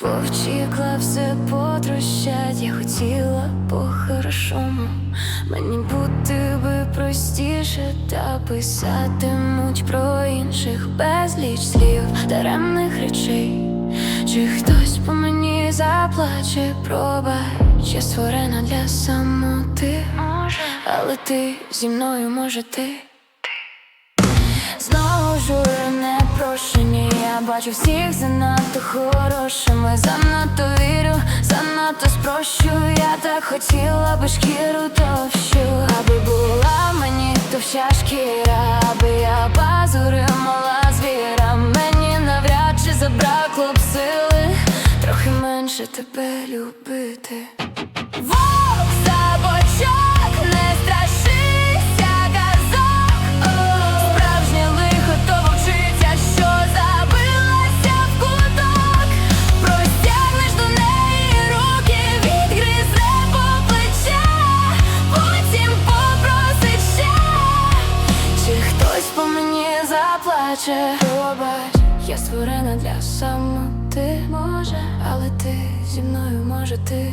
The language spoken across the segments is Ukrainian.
Вовчикла все потрощать, я хотіла по-хорошому. Мені бути би простіше, та писатимуть про інших безліч слів, даремних речей. Чи хтось по мені заплаче, пробач, я створена для самоти. Може, але ти зі мною, може ти. Знову журене прощення Бачу всіх занадто хорошими Занадто вірю, занадто спрощую Я так хотіла би шкіру товщу Аби була мені товща шкіра Аби я пазури мала звіра. Мені навряд чи забракло б сили Трохи менше тебе любити заплаче Пробач, я створена для самоти Може, але ти зі мною, може ти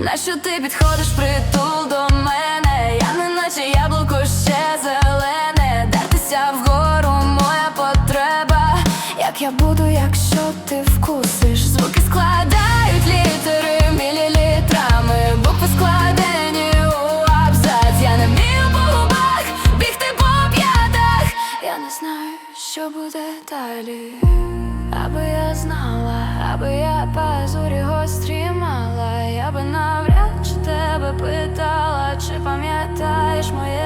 Нащо ти підходиш притул до мене? Я не наче яблуко ще зелене, дертися вгору моя потреба. Як я буду, якщо ти вкусиш? Звуки що буде далі. Аби я знала, аби я пазурі гострі мала, я би навряд чи тебе питала, чи пам'ятаєш моє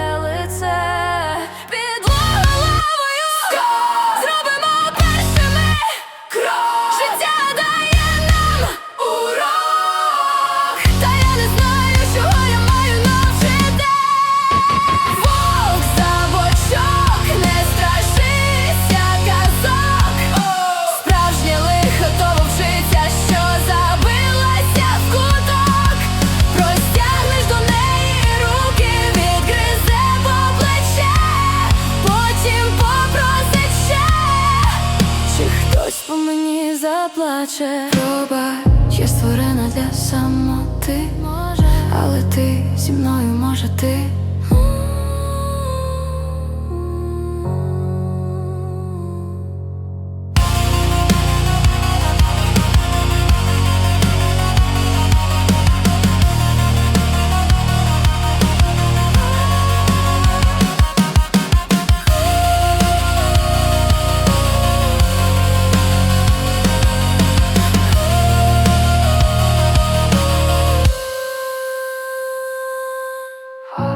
по мені заплаче. Роба я створена для самоти. Може, але ти зі мною, може ти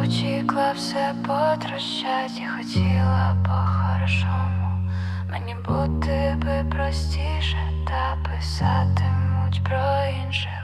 Вовчикла все потрощать, і хотіла по-хорошому. Мені бути би простіше, та писатимуть про інших